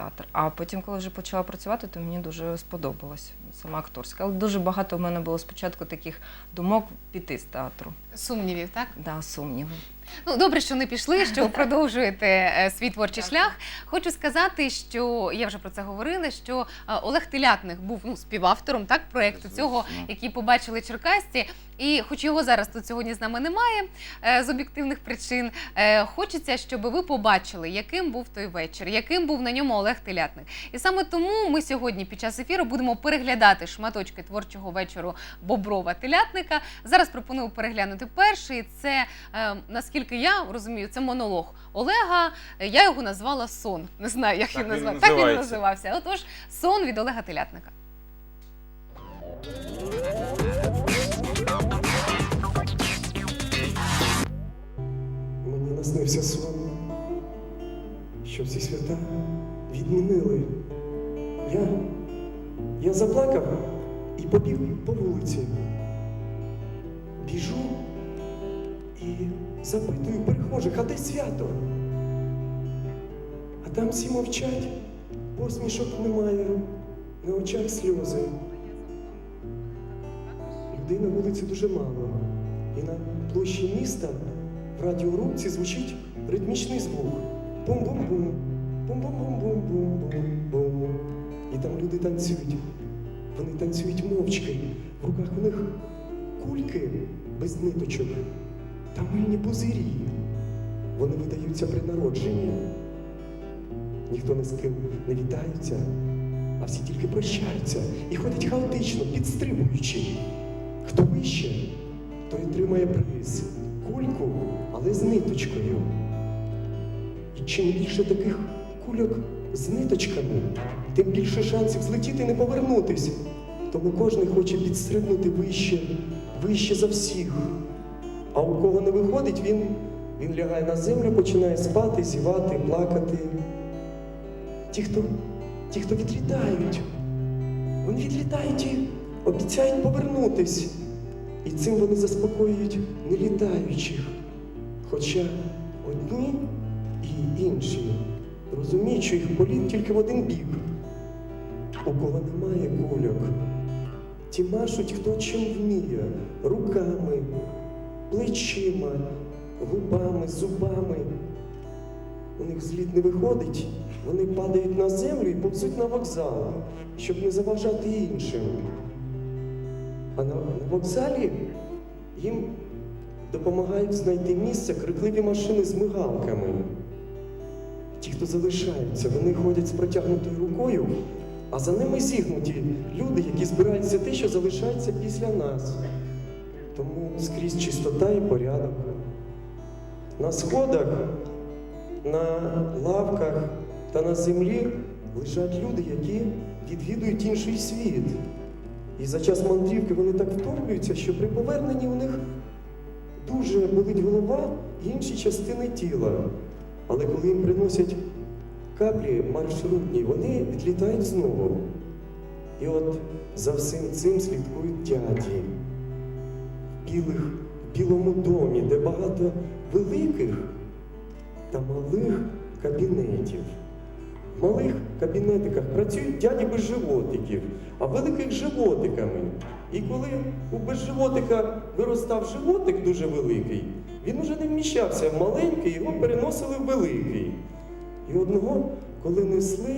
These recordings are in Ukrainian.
театр. А потім, коли вже почала працювати, то мені дуже сподобалось сама акторська. Але дуже багато в мене було спочатку таких думок піти з театру. Сумнівів, так? Да, сумніви. Ну, добре, що не пішли, що продовжуєте е, свій творчий шлях. Хочу сказати, що я вже про це говорила, що е, Олег Телятник був ну, співавтором так, проєкту цього, який побачили черкасці. І хоч його зараз тут сьогодні з нами немає е, з об'єктивних причин, хочеться, щоб ви побачили, яким був той вечір, яким був на ньому Олег Телятник. І саме тому ми сьогодні під час ефіру будемо переглядати шматочки творчого вечору Боброва Телятника. Зараз пропоную переглянути перший. Це е, наскільки я розумію, це монолог Олега. Я його назвала сон. Не знаю, як Так він він назвав. Так він називається. називався. Отож, сон від Олега Телятника. Мені наснився сон, що всі свята відмінили. Я, я заплакав і побіг по вулиці. Біжу і запитую перехожих, а де свято? А там всі мовчать, посмішок немає, на очах сльози. Людей на вулиці дуже мало. І на площі міста в радіорубці звучить ритмічний звук. Бум-бум-бум, бум-бум-бум-бум-бум-бум. І там люди танцюють. Вони танцюють мовчки. В руках у них кульки без ниточок та мильні пузирі. Вони видаються при народженні. Ніхто ні з ким не вітається, а всі тільки прощаються і ходять хаотично, підстрибуючи. Хто вище, той отримає приз. Кульку, але з ниточкою. І чим більше таких кульок з ниточками, тим більше шансів злетіти і не повернутись. Тому кожен хоче підстрибнути вище, вище за всіх. А у кого не виходить, він, він лягає на землю, починає спати, зівати, плакати. Ті, хто, ті, хто відлітають, вони відлітають і обіцяють повернутись. І цим вони заспокоюють нелітаючих. Хоча одні і інші розуміють, що їх політ тільки в один бік. У кого немає кульок, ті машуть хто чим вміє, руками, плечима, губами, зубами. У них зліт не виходить, вони падають на землю і повзуть на вокзал, щоб не заважати іншим. А на, вокзалі їм допомагають знайти місце крикливі машини з мигалками. Ті, хто залишаються, вони ходять з протягнутою рукою, а за ними зігнуті люди, які збираються те, що залишається після нас. Тому скрізь чистота і порядок. На сходах, на лавках та на землі лежать люди, які відвідують інший світ. І за час мандрівки вони так втомлюються, що при поверненні у них дуже болить голова і інші частини тіла. Але коли їм приносять каплі маршрутні, вони відлітають знову. І от за всім цим слідкують дяді білих, в білому домі, де багато великих та малих кабінетів. В малих кабінетиках працюють дяді без животиків, а великих животиками. І коли у безживотика виростав животик дуже великий, він уже не вміщався в маленький, його переносили в великий. І одного, коли несли,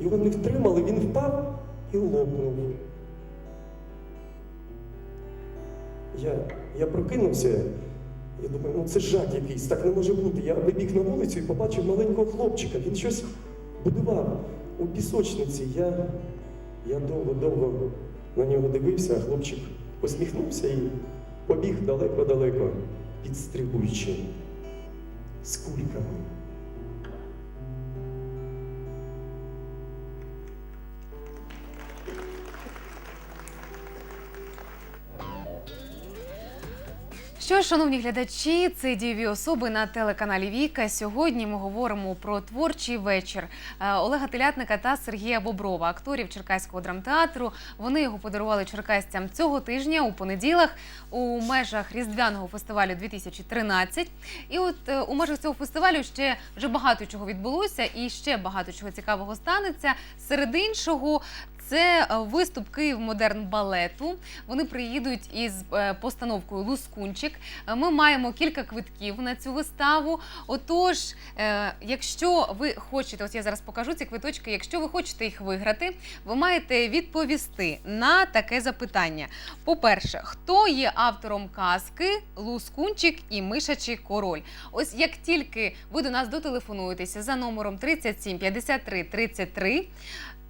його не втримали, він впав і лопнув. Я, я прокинувся, я думаю, ну це жах якийсь, так не може бути. Я вибіг на вулицю і побачив маленького хлопчика. Він щось будував у пісочниці. Я, я довго-довго на нього дивився, а хлопчик посміхнувся і побіг далеко-далеко, підстрибуючи з кульками. Що шановні глядачі, це дієві особи на телеканалі Віка. Сьогодні ми говоримо про творчий вечір е, Олега Телятника та Сергія Боброва, акторів Черкаського драмтеатру. Вони його подарували черкасцям цього тижня у понеділок у межах різдвяного фестивалю 2013. І от е, у межах цього фестивалю ще вже багато чого відбулося, і ще багато чого цікавого станеться. Серед іншого, це е, виступ Київ Модерн балету. Вони приїдуть із е, постановкою Лускунчик. Е, Ми маємо кілька квитків на цю виставу. Отож, якщо ви хочете, ось я зараз покажу ці квиточки. Якщо ви хочете їх виграти, ви маєте відповісти на таке запитання. По-перше, хто є автором казки Лускунчик і Мишачий король? Ось як тільки ви до нас дотелефонуєтеся за номером 37 53 33,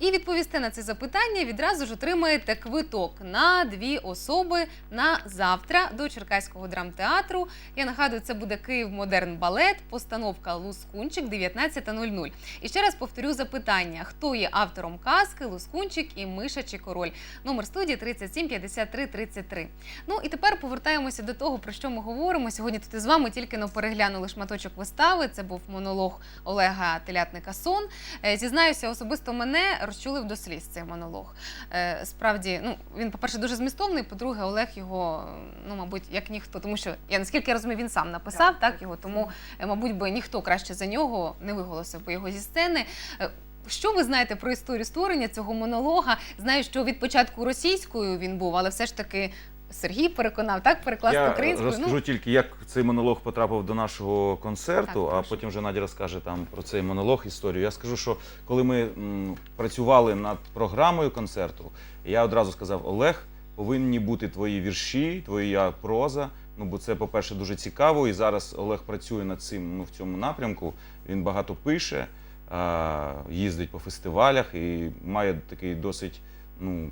і відповісти на це запитання, відразу ж отримаєте квиток на дві особи на завтра до Черкаського драмтеатру. Я нагадую, це буде Київ Модерн Балет, постановка Лускунчик 19.00. І ще раз повторю запитання: хто є автором казки Лускунчик і Мишачий король? Номер студії 37 53 33. Ну і тепер повертаємося до того, про що ми говоримо. Сьогодні тут із вами тільки но переглянули шматочок вистави. Це був монолог Олега Телятника Сон. Е, Зізнаюся, особисто мене розчулив до сліз цей монолог. Е, Справді, ну він, по-перше, дуже змістовний. По-друге, Олег його, ну мабуть, як ніхто, тому що я наскільки я розумію, він сам написав так, його. Тому, е, мабуть, би ніхто краще за нього не виголосив би його зі сцени. Е, Що ви знаєте про історію створення цього монолога? Знаю, що від початку російською він був, але все ж таки Сергій переконав так перекласти Я українською. розкажу Ну, тільки, як цей монолог потрапив до нашого концерту, Так, а прошу. потім вже Надя розкаже там про цей монолог історію. Я скажу, що коли ми м, працювали над програмою концерту, я одразу сказав: Олег, повинні бути твої вірші, твоя проза. Ну, бо це, по-перше, дуже цікаво. І зараз Олег працює над цим ну, в цьому напрямку. Він багато пише, а, їздить по фестивалях і має такий досить ну,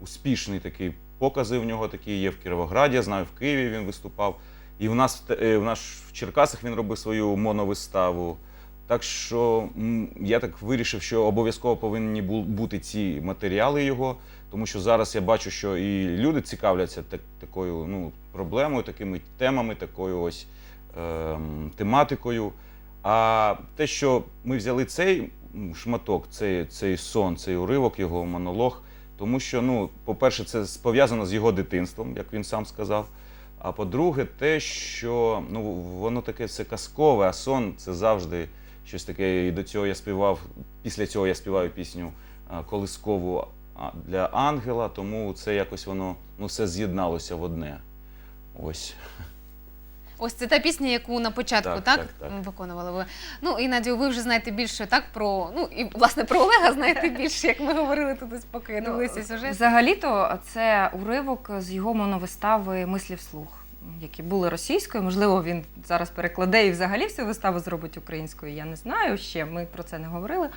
успішний такий покази в нього такі є в Кіровограді, я знаю, в Києві він виступав. І в нас в е, в Черкасах він робив свою моновиставу. Так що я так вирішив, що обов'язково повинні бути ці матеріали його, тому що зараз я бачу, що і люди цікавляться так, такою ну, проблемою, такими темами, такою ось ем, тематикою. А те, що ми взяли цей шматок, цей, цей сон, цей уривок, його монолог, тому що, ну, по-перше, це пов'язано з його дитинством, як він сам сказав. А по-друге, те, що ну, воно таке все казкове, а сон це завжди щось таке. І до цього я співав, після цього я співаю пісню колискову для ангела, тому це якось воно ну, все з'єдналося в одне. Ось. Ось це та пісня, яку на початку так, Так, так, так. виконували ви. Ну і Надію, ви вже знаєте більше так про ну і власне про Олега знаєте більше, як ми говорили тут, ось поки дивилися сюжет. Взагалі-то це уривок з його моновистави Мислі вслух, які були російською. Можливо, він зараз перекладе і взагалі всю виставу зробить українською. Я не знаю ще. Ми про це не говорили.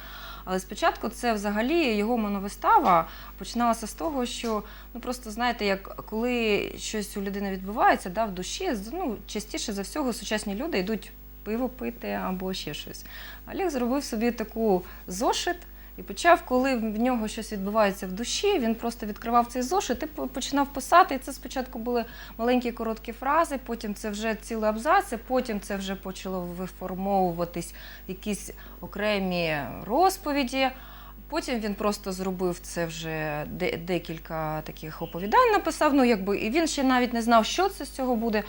Але спочатку це взагалі його моновистава починалася з того, що ну просто знаєте, як коли щось у людини відбувається, да, в душі, ну частіше за всього сучасні люди йдуть пиво пити або ще щось. Олег зробив собі таку зошит. І почав, коли в нього щось відбувається в душі, він просто відкривав цей зошит і починав писати. І це спочатку були маленькі короткі фрази, потім це вже цілі абзаци, потім це вже почало виформовуватись якісь окремі розповіді. Потім він просто зробив це вже декілька таких оповідань написав. Ну, якби, і він ще навіть не знав, що це з цього буде.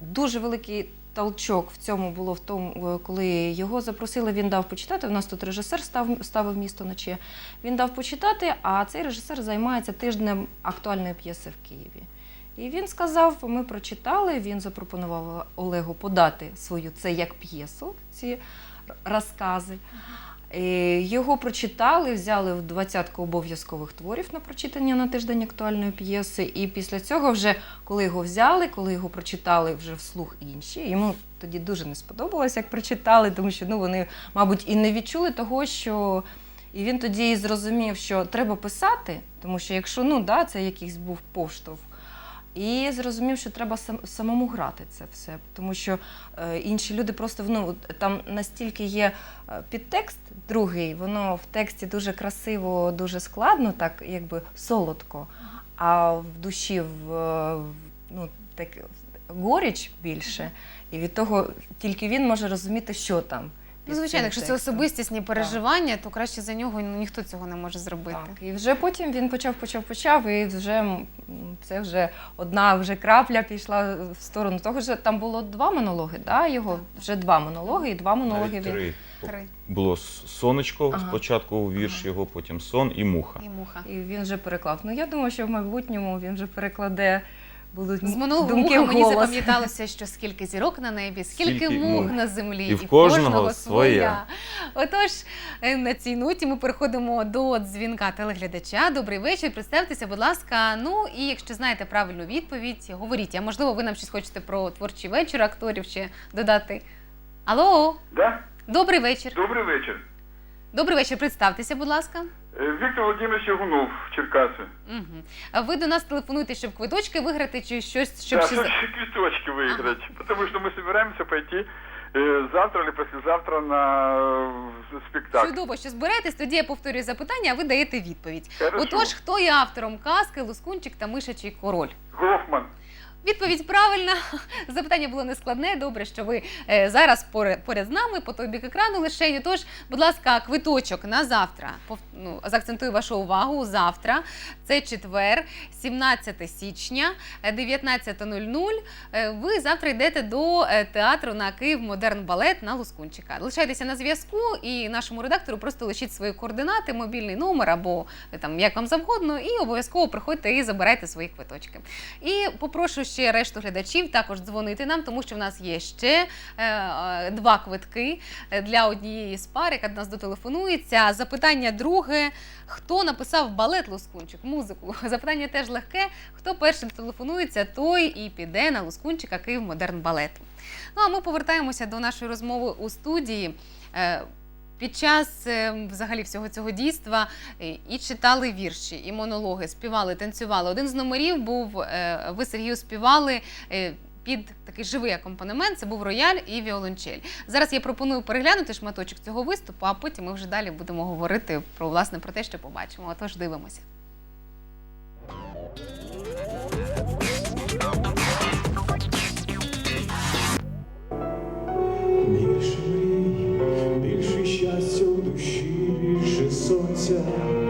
Дуже великий толчок в цьому було в тому, коли його запросили, він дав почитати. У нас тут режисер став, ставив місто ночі. Він дав почитати, а цей режисер займається тижнем актуальної п'єси в Києві. І він сказав: ми прочитали, він запропонував Олегу подати свою це як п'єсу, ці розкази. Е, Його прочитали, взяли в двадцятку обов'язкових творів на прочитання на тиждень актуальної п'єси. І після цього, вже коли його взяли, коли його прочитали вже вслух інші, йому тоді дуже не сподобалось, як прочитали, тому що ну, вони, мабуть, і не відчули того, що. І він тоді і зрозумів, що треба писати, тому що якщо ну, да, це якийсь був поштовх. І зрозумів, що треба сам, самому грати це все, тому що е, інші люди просто ну, там настільки є е, підтекст другий, воно в тексті дуже красиво, дуже складно, так якби солодко, а в душі в, е, в ну, так, горіч більше, і від того тільки він може розуміти, що там. Ну, звичайно, якщо це особистісні переживання, то краще за нього ну, ніхто цього не може зробити. Так, і вже потім він почав, почав, почав, і вже це вже одна вже крапля пішла в сторону того, що там було два монологи, да, його вже два монологи, і два монологи Навіть він три. Три. Було сонечко Ага. спочатку вірш Ага. його, потім сон і муха. І муха. і він вже переклав. Ну я думаю, що в майбутньому він вже перекладе будуть З монологу думки муха мені запам'яталося, що скільки зірок на небі, скільки, Скільки мух мух. на землі, І в кожного своя. Отож, е, на цій ноті ми переходимо до дзвінка телеглядача. Добрий вечір. Представтеся, будь ласка. Ну і якщо знаєте правильну відповідь, говоріть. А можливо, ви нам щось хочете про творчий вечір акторів ще додати. Алло, Да? добрий вечір. Добрий вечір. Добрий вечір. Представтеся, будь ласка. Е, Віктор Володимирович Ягунов, Черкаси. Угу. А ви до нас телефонуєте, щоб квиточки виграти, чи щось, щоб да, ще щоб за- ще квиточки выиграть. Потому что мы собираемся пойти э, завтра или послезавтра на э, спектакль. Чудово, що збираєтесь, тоді я повторюю запитання, а ви даєте відповідь. Хорошо. Отож, хто є автором казки Лускунчик та мишачий король? Гофман. Відповідь правильна. Запитання було нескладне. Добре, що ви е, зараз поряд, з нами, по той бік екрану лише. Тож, будь ласка, квиточок на завтра. Ну, заакцентую вашу увагу. Завтра це четвер, 17 січня, е, 19.00. Е, Ви завтра йдете до е, театру на Київ Модерн Балет на Лускунчика. Лишайтеся на зв'язку і нашому редактору просто лишіть свої координати, мобільний номер або е, там як вам завгодно, і обов'язково приходьте і забирайте свої квиточки. І попрошу ще решту глядачів також дзвонити нам, тому що в нас є ще е, е, два квитки е, для однієї з пар, яка до нас дотелефонується. Запитання друге: хто написав балет Лускунчик, музику? Запитання теж легке. Хто першим телефонується, той і піде на Лускунчика Київ Модерн Балет. Ну а ми повертаємося до нашої розмови у студії. Під час е, взагалі всього цього дійства е, і читали вірші, і монологи, співали, танцювали. Один з номерів був е, ви Сергію співали. Під такий живий акомпанемент це був рояль і віолончель. Зараз я пропоную переглянути шматочок цього виступу, а потім ми вже далі будемо говорити про власне про те, що побачимо. Отож, дивимося. Jesus.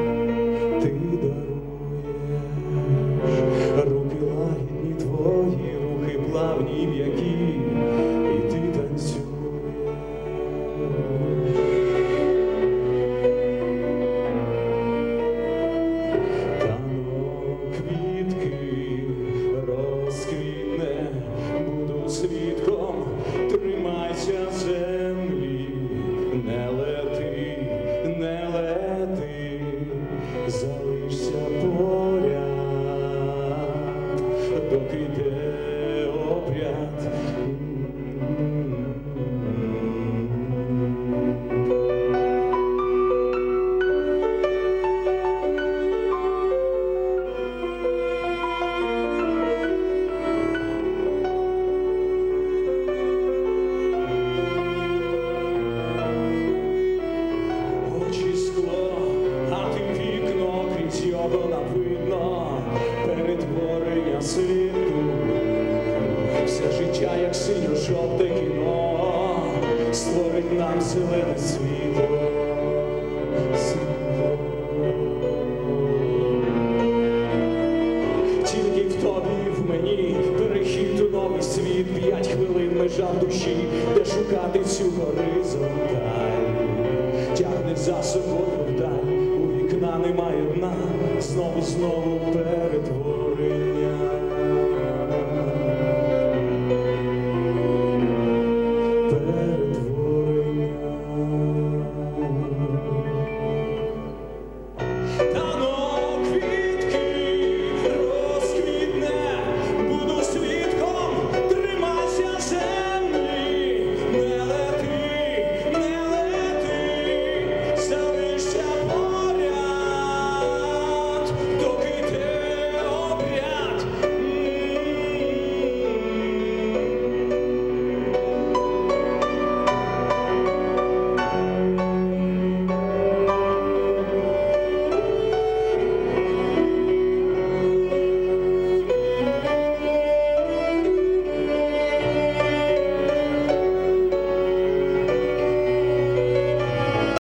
Все життя, як синьо-жовте кіно, створить нам зелене світло. Тільки в тобі, в мені перехід у новий світ, п'ять хвилин межа в душі, де шукати цю горизонталь, тягне за собою вдаль, у вікна немає дна, знову, знову перетворення.